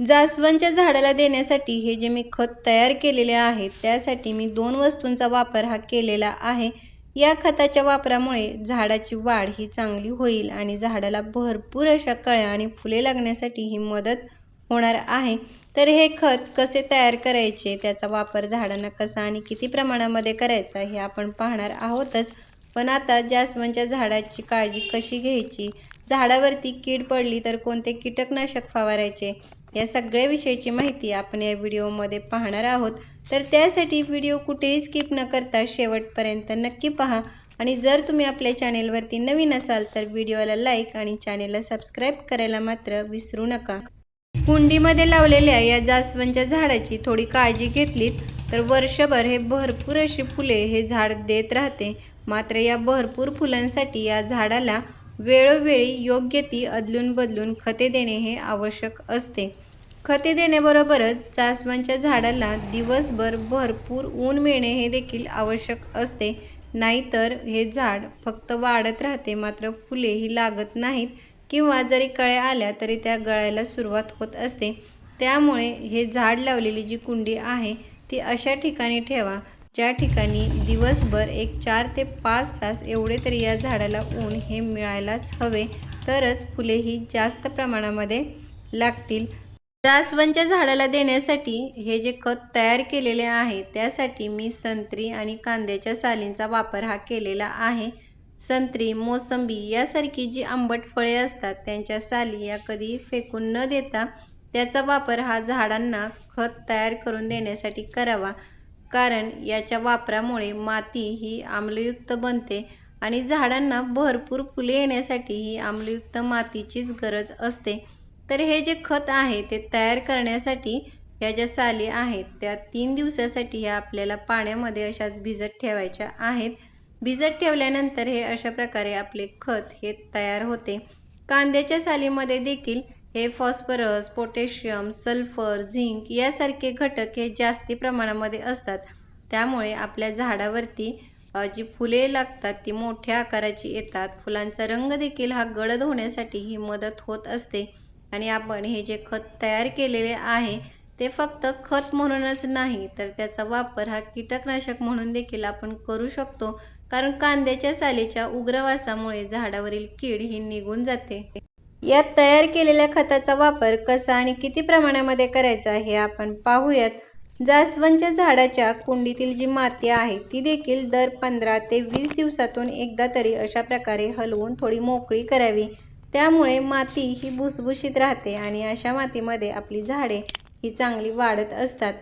जास्वंदच्या झाडाला देण्यासाठी हे जे मी खत तयार केलेले आहे त्यासाठी मी दोन वस्तूंचा वापर हा केलेला आहे. या खताच्या वापरामुळे झाडाची वाढ ही चांगली होईल आणि झाडाला भरपूर अशा कळ्या आणि फुले लागण्यासाठी ही मदत होणार आहे. तर हे खत कसे तयार करायचे त्याचा वापर झाडांना कसा आणि किती प्रमाणामध्ये करायचा हे आपण पाहणार आहोतच. पण आता जास्वंदच्या झाडाची काळजी कशी घ्यायची? झाडावरती कीड पडली तर कोणते कीटकनाशक फवारायचे? या सगळ्या विषयीची माहिती आपण या व्हिडिओमध्ये पाहणार आहोत. तर त्यासाठी व्हिडिओ कुठेही स्किप न करता शेवटपर्यंत नक्की पहा. आणि जर तुम्ही आपल्या चॅनेलवरती नवीन असाल तर व्हिडिओला लाईक आणि चॅनेलला सबस्क्राईब करायला मात्र विसरू नका. कुंडीमध्ये लावलेल्या या जास्वंदच्या झाडाची थोडी काळजी घेतलीत तर वर्षभर हे भरपूर अशी फुले हे झाड देत राहते. मात्र या भरपूर फुलांसाठी या झाडाला वेळोवेळी योग्य ती अदलून बदलून खते देणे हे आवश्यक असते. खते देण्याबरोबरच जास्वंदच्या झाडाला दिवसभर भरपूर ऊन मिळणे हे देखील आवश्यक असते. नाहीतर हे झाड फक्त वाढत राहते मात्र फुले ही लागत नाहीत किंवा जरी कळ्या आल्या तरी त्या गळायला सुरुवात होत असते. त्यामुळे हे झाड लावलेली जी कुंडी आहे ती अशा ठिकाणी ठेवा. ज्या ठिकाणी दिवसभर एक चार ते पाच तास एवढे तरी या झाडाला ऊन हे मिळायलाच हवे तरच फुले ही जास्त प्रमाणामध्ये लागतील. जास्वंदच्या झाडाला देण्यासाठी हे जे खत तयार केलेले आहे त्यासाठी मी संत्री आणि कांद्याच्या सालींचा वापर हा केलेला आहे. संत्री मोसंबी यासारखी जी आंबट फळे असतात त्यांच्या साली या कधी फेकून न देता त्याचा वापर हा झाडांना खत तयार करून देण्यासाठी करावा. कारण याच्या वापरामुळे माती ही आम्लयुक्त बनते आणि झाडांना भरपूर फुले येण्यासाठी ही आम्लयुक्त मातीचीच गरज असते. तर हे जे खत आहे ते तयार करण्यासाठी ह्या ज्या साली आहेत त्या तीन दिवसासाठी ह्या आपल्याला पाण्यामध्ये अशाच भिजत ठेवायच्या आहेत. भिजत ठेवल्यानंतर हे अशा प्रकारे आपले खत हे तयार होते. कांद्याच्या सालीमध्ये देखील हे फॉस्फरस पोटॅशियम सल्फर झिंक यासारखे घटक हे जास्ती प्रमाणामध्ये असतात. त्यामुळे आपल्या झाडावरती जी फुले लागतात ती मोठ्या आकाराची येतात. फुलांचा रंग देखील हा गडद होण्यासाठी ही मदत होत असते. आणि आपण हे जे खत तयार केलेले आहे ते फक्त खत म्हणूनच नाही तर त्याचा वापर हा कीटकनाशक म्हणून देखील आपण करू शकतो. कारण कांद्याच्या सालीच्या उग्रवासामुळे झाडावरील कीड ही निघून जाते. यात तयार केलेल्या खताचा वापर कसा आणि किती प्रमाणामध्ये करायचा हे आपण पाहूयात. जास्वंदच्या झाडाच्या कुंडीतील जी माती आहे ती देखील दर पंधरा ते वीस दिवसातून एकदा तरी अशा प्रकारे हलवून थोडी मोकळी करावी. त्यामुळे माती ही भुसभुशीत राहते आणि अशा मातीमध्ये आपली झाडे ही चांगली वाढत असतात.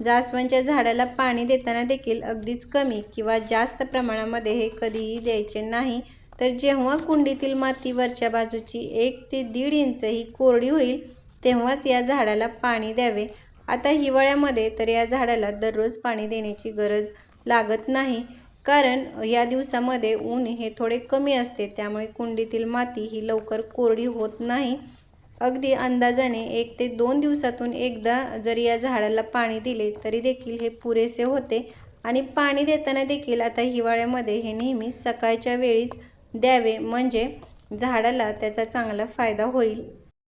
जास्वंदच्या झाडाला पाणी देताना देखील अगदीच कमी किंवा जास्त प्रमाणामध्ये हे कधीही द्यायचे नाही. तर जेव्हा कुंडीतील माती वरच्या बाजूची एक ते दीड इंच ही कोरडी होईल तेव्हाच या झाडाला पाणी द्यावे. आता हिवाळ्यामध्ये तर या झाडाला दररोज पाणी देण्याची गरज लागत नाही कारण या दिवसामध्ये ऊन हे थोडे कमी असते त्यामुळे कुंडीतील माती ही लवकर कोरडी होत नाही. अगदी अंदाजाने एक ते दोन दिवसातून एकदा जरी या झाडाला पाणी दिले तरी देखील हे पुरेसे होते. आणि पाणी देताना देखील आता हिवाळ्यामध्ये हे नेहमी सकाळच्या वेळीच द्यावे. म्हणजे झाडाला त्याचा चांगला फायदा होईल.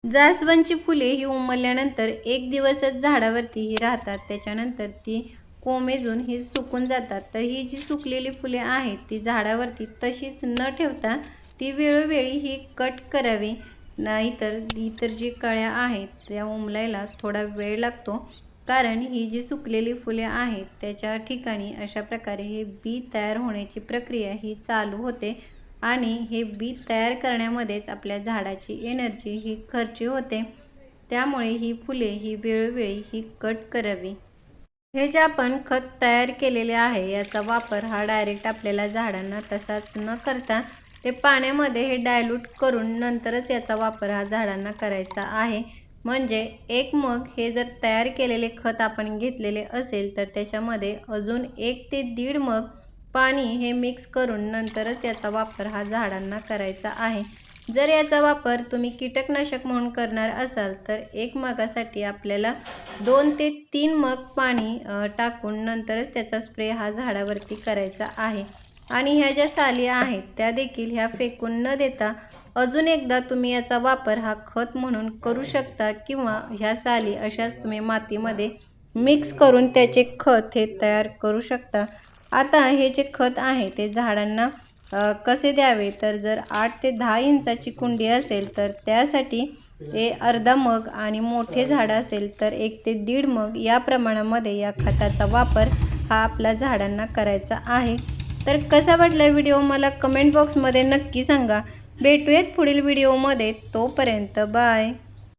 जास्वंदची फुले ही उमलल्यानंतर एक दिवसच झाडावरती ही राहतात. त्याच्यानंतर ती कोमेजून ही सुकून जातात. तर ही जी सुकलेली फुले आहेत ती झाडावरती तशीच न ठेवता ती वेळोवेळी ही कट करावी. नाहीतर इतर जी कळ्या आहेत त्या उमलायला थोडा वेळ लागतो. कारण ही जी सुकलेली फुले आहेत त्याच्या ठिकाणी अशा प्रकारे हे बी तयार होण्याची प्रक्रिया ही चालू होते. आणि हे बी तयार करण्यामध्येच आपल्या झाडाची एनर्जी ही खर्ची होते. त्यामुळे ही फुले ही वेळोवेळी ही कट करावी. हे जे आपण खत तयार केलेले आहे याचा वापर हा डायरेक्ट आपल्याला झाडांना तसाच न करता ते पाण्यामध्ये हे डायल्यूट करून नंतरच याचा वापर हा झाडांना करायचा आहे. म्हणजे एक मग हे जर तयार केलेले खत आपण घेतलेले असेल तर त्याच्यामध्ये अजून एक ते दीड मग पाणी हे मिक्स करून नंतरच याचा वापर हा झाडांना करायचा आहे. जर याचा वापर तुम्ही कीटकनाशक म्हणून करणार असाल तर एक मगासाठी आपल्याला दोन ते तीन मग पाणी टाकून नंतरच त्याचा स्प्रे हा झाडावरती करायचा आहे. आणि ह्या ज्या साली आहेत त्या देखील ह्या फेकून न देता अजून एकदा तुम्ही याचा वापर हा खत म्हणून करू शकता किंवा ह्या साली अशाच तुम्ही मातीमध्ये मिक्स करून त्याचे खत हे तयार करू शकता. आता हे जे खत आहे ते झाडांना कसे द्यावे? तर जर आठ ते दहा इंचाची कुंडी असेल तर त्यासाठी हे अर्धा मग आणि मोठे झाड असेल तर एक ते दीड मग या प्रमाणामध्ये या खताचा वापर हा आपल्या झाडांना करायचा आहे. तर कसा वाटला व्हिडिओ मला कमेंट बॉक्समध्ये नक्की सांगा. भेटूयात पुढील व्हिडिओमध्ये. तोपर्यंत बाय.